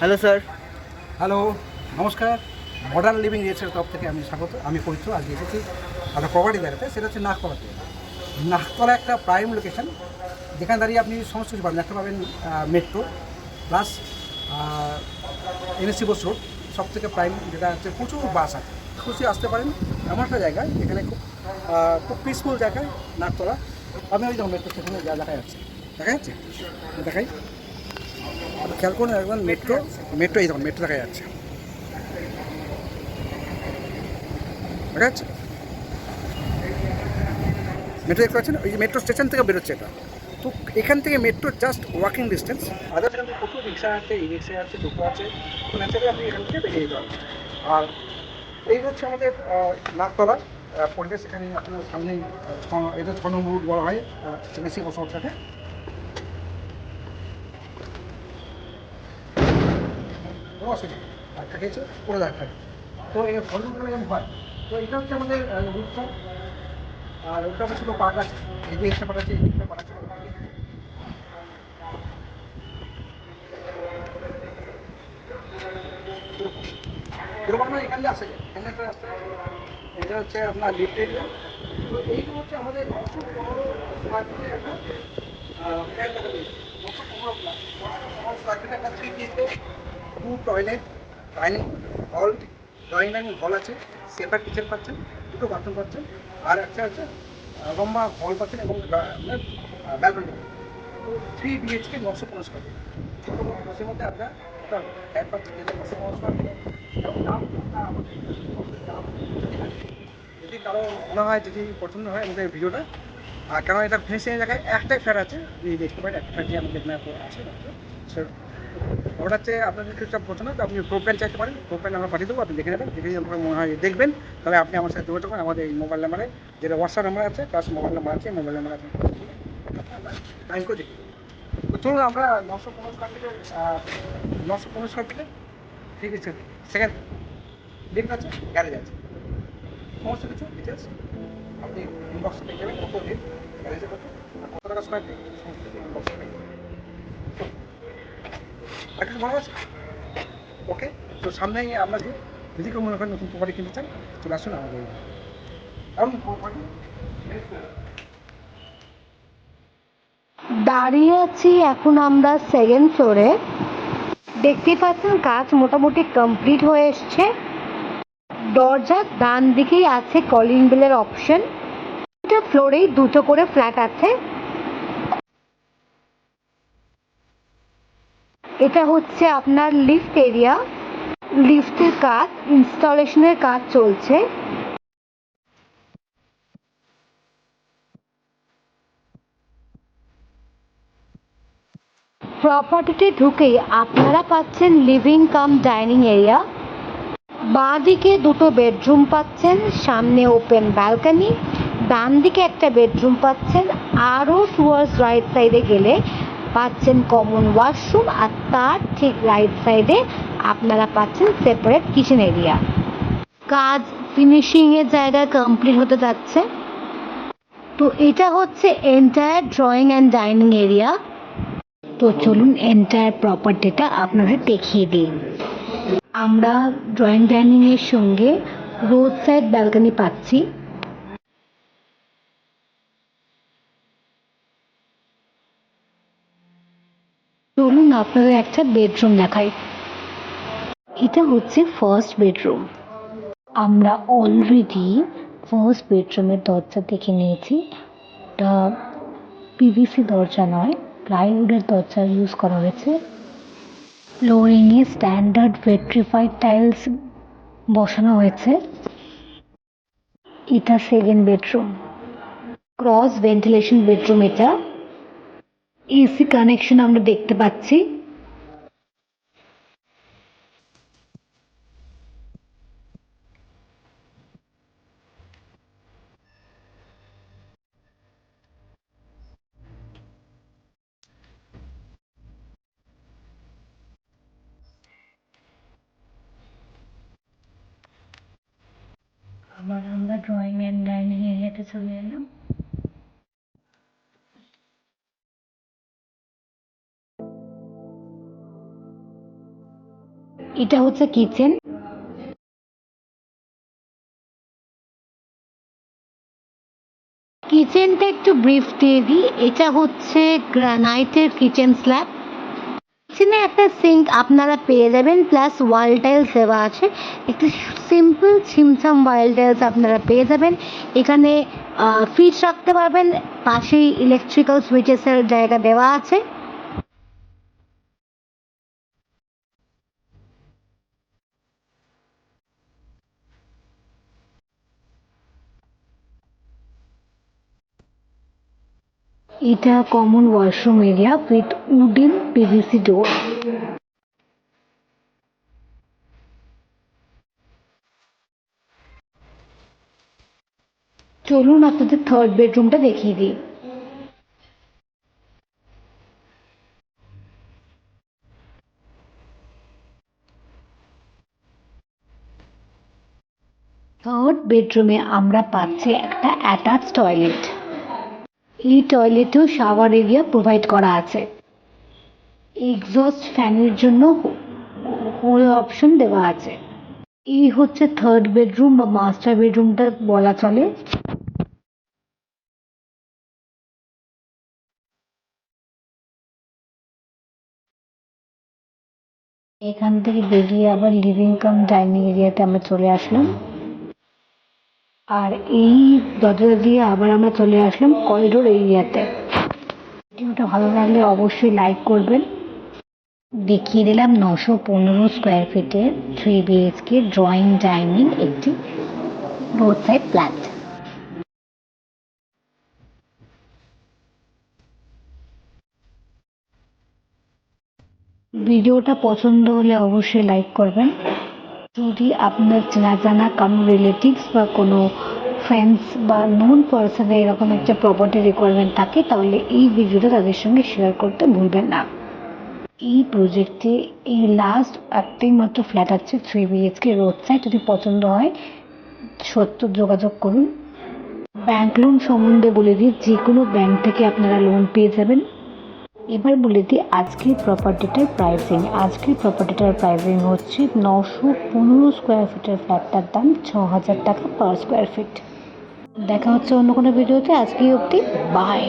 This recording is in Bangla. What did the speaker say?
হ্যালো স্যার হ্যালো নমস্কার। মডার্ন লিভিং রিয়েসের তরফ থেকে আমি স্বাগত, আমি পবিত্র, আজকে এসেছি একটা প্রপার্টি দেখাতে সেটা হচ্ছে নাকতলাতে নাকতলা একটা প্রাইম লোকেশন যেখানে দাঁড়িয়ে আপনি সমস্ত কিছু পাবেন। একটা পাবেন metro plus NSC Bose road সব থেকে প্রাইম যেটা হচ্ছে প্রচুর বাস আছে। খুশি আসতে পারেন, এমন একটা জায়গায় যেখানে খুব খুব পিসফুল জায়গায় নাকতলা আপনি ওই মেট্রো স্টেশনে যা দেখা যাচ্ছে। দেখা যাচ্ছে? দেখাই। খেয়াল করুন একবার মেট্রো মেট্রো এই দেখুন মেট্রো দেখা যাচ্ছে। দেখা যাচ্ছে? মেট্রো দেখতে পাচ্ছেন? ওই মেট্রো স্টেশন থেকে বেরোচ্ছে এটা। তো এখান থেকে metro just walking distance others এখান থেকে প্রচুর রিক্সা আছে ই রিক্সা আছে টোটো আছে। তো ন্যাচারালি আপনি এখান থেকে বেরিয়ে যেতে আর এই হচ্ছে আমাদের নাকতলা পরিবেশ এখানে আপনার সামনেই আহ, এটা ছ নম্বর বলা হয় বেশি বসবাসটাকে কোনো অসুবিধা। ধাক্কা খেয়েছে পুরো ধাক্কা তো এই ফলগুলো এরকম হয়। তো এটা হচ্ছে আমাদের রুটটা আর ওটা হচ্ছে ছোটো পার্ক আছে। এই একটা পার্ক আছে, এই দিকটা পার্ক আছে। এখান আসে, এখানে একটা রাস্তা। এটা হচ্ছে আপনার লিফট এরিয়া। তো এইগুলো হচ্ছে আমাদের একটা two toilet dining hall drawing dining hall আছে। সেপার কিচেন পাচ্ছেন দুটো বাথরুম পাচ্ছেন আর একটা আছে লম্বা হল পাচ্ছেন এবং ব্যালকনি তো থ্রি বিএইচকে নশো পঞ্চাশ টাকা ছোটো বছরের মধ্যে আপনার ফ্ল্যাট পাচ্ছেন যেটা নশো পঞ্চাশ এবং দাম আমাদের দাম। যদি কারও মনে হয় যদি পছন্দ হয় আমাদের ভিডিওটা আর কারণ এটা ফিনিশিং জায়গায় একটাই ফ্ল্যাট আছে দেখতে পারেন একটা ফ্ল্যাটই আমাদের ম্যাপ আছে So, ওটা হচ্ছে আপনাদের কিছু পছন্দ তো আপনি প্রোপ্যান চাইতে পারেন প্রোপ্যান আমরা পাঠিয়ে দেবো, আপনি দেখে নেবেন, দেখে আপনার মনে হয় দেখবেন, তবে আপনি আমার সাথে যোগাযোগ করেন, আমাদের এই মোবাইল নাম্বারে যেটা হোয়াটসঅ্যাপ নাম্বার আছে প্লাস মোবাইল নাম্বার আছে মোবাইল নাম্বার টাইম করে দেখি। চলুন, আমরা নশো পনেরো স্কোয়ার ফিটে নশো পনেরো স্কোয়ার ফিটে ঠিক আছে সেকেন্ড লিফট আছে গ্যারেজ আছে। সমস্ত কিছু ডিটেলস আপনি ইনবক্সে পেয়ে যাবেন কত লিফট গ্যারেজে কত কত টাকা স্কোয়ার ফিট সমস্ত ইনবক্সে পেয়ে যাবেন। আছে। ওকে, তো যে যদি কেউ মনে করেন নতুন কিনতে চান আসুন আমাদের দাঁড়িয়ে আছি এখন আমরা সেকেন্ড ফ্লোরে দেখতে পাচ্ছেন, কাজ মোটামুটি কমপ্লিট হয়ে এসছে। দরজার ডান দিকেই আছে কলিং বেলের অপশন ফ্লোরেই দুটো করে ফ্ল্যাট আছে। এটা হচ্ছে আপনার লিফট এরিয়া লিফটের কাজ ইনস্টলেশনের কাজ চলছে। প্রপার্টিতে ঢুকেই আপনারা পাচ্ছেন লিভিং কাম ডাইনিং এরিয়া বাঁ দিকে দুটো বেডরুম পাচ্ছেন, সামনে ওপেন ব্যালকনি ডান দিকে একটা বেডরুম পাচ্ছেন, আরও টুয়ার্স রাইট সাইডে গেলে পাচ্ছেন কমন ওয়াশরুম আর তার ঠিক রাইট সাইডে আপনারা পাচ্ছেন সেপারেট কিচেন এরিয়া কাজ ফিনিশিংয়ের জায়গায় কমপ্লিট হতে যাচ্ছে। তো এটা হচ্ছে entire drawing and dining area তো চলুন এন্টায়ার প্রপার্টিটা আপনাদের দেখিয়ে দিই। আমরা ড্রয়িং ডাইনিং এর সঙ্গে রোড সাইড ব্যালকনি পাচ্ছি। চলুন আপনাদের একটা বেডরুম দেখাই। এটা হচ্ছে ফার্স্ট বেডরুম আমরা অলরেডি ফার্স্ট বেডরুমের দরজা দেখে নিয়েছি। এটা পিভিসি দরজা নয় প্লাইউডের দরজা ইউজ করা হয়েছে। ফ্লোরিংয়ে স্ট্যান্ডার্ড ভেট্রিফাইড টাইলস বসানো হয়েছে। এটা second bedroom cross ventilation bedroom এটা। এসি কানেকশন আমরা দেখতে পাচ্ছি। আবার আমরা ড্রয়িং অ্যান্ড ডাইনিং এরিয়াতে চলে এলাম। এটা হচ্ছে কিচেন। কিচেনটা একটু ব্রিফ দিয়ে দিই। এটা হচ্ছে গ্রানাইটের কিচেন স্ল্যাব। কিচেনে একটা সিঙ্ক আপনারা পেয়ে যাবেন, প্লাস ওয়াল টাইলস দেওয়া আছে। একটু সিম্পল ছিমছাম ওয়াল টাইলস আপনারা পেয়ে যাবেন। এখানে ফ্রিজ রাখতে পারবেন, পাশেই ইলেকট্রিক্যাল সুইচেসের জায়গা দেওয়া আছে। এটা common washroom area with wooden PVC door চলুন আপনাদের থার্ড বেডরুমটা দেখিয়ে দিই। থার্ড বেডরুমে আমরা পাচ্ছি একটা অ্যাটাচ টয়লেট এই টয়লেটেও শাওয়ার এরিয়া প্রোভাইড করা আছে। এক্সস্ট ফ্যানের জন্য হোল অপশন দেওয়া আছে। এই হচ্ছে থার্ড বেডরুম বা মাস্টার বেডরুমটা বলা চলে। এখান থেকে বেরিয়ে আবার লিভিং কাম ডাইনিং এরিয়াতে আমরা চলে আসলাম। আর এই দরজা দিয়ে আবার আমরা চলে আসলাম করিডোর এরিয়াতে। ভিডিওটা ভালো লাগলে অবশ্যই লাইক করবেন। দেখিয়ে দিলাম নশো পনেরো স্কোয়ার ফিটের থ্রি বিএইচকে ড্রয়িং ডাইনিং একটি রোড সাইড ফ্ল্যাট ভিডিওটা পছন্দ হলে অবশ্যই লাইক করবেন। যদি আপনার চেনা জানা কোনো রিলেটিভস বা কোনো ফ্রেন্ডস বা নন পার্সনের এরকম একটা প্রপার্টি রিকোয়ারমেন্ট থাকে, তাহলে এই ভিডিওটা তাদের সঙ্গে শেয়ার করতে ভুলবেন না। এই প্রজেক্টে এই লাস্ট একটাই মাত্র ফ্ল্যাট আছে থ্রি বিএইচকে রোড সাইড যদি পছন্দ হয়, সত্য যোগাযোগ করুন। ব্যাংক লোন সম্বন্ধে বলে দিই যে কোনো ব্যাংক থেকে আপনারা লোন পেয়ে যাবেন। এবার বলে দিই আজকের প্রপার্টিটার প্রাইসিং আজকের প্রপার্টিটার প্রাইসিং হচ্ছে নশো পনেরো স্কোয়ার ফিটের ফ্ল্যাটটার দাম ছ হাজার টাকা পার স্কোয়ার ফিট দেখা হচ্ছে অন্য কোনো ভিডিওতে আজকেই অবধি বাই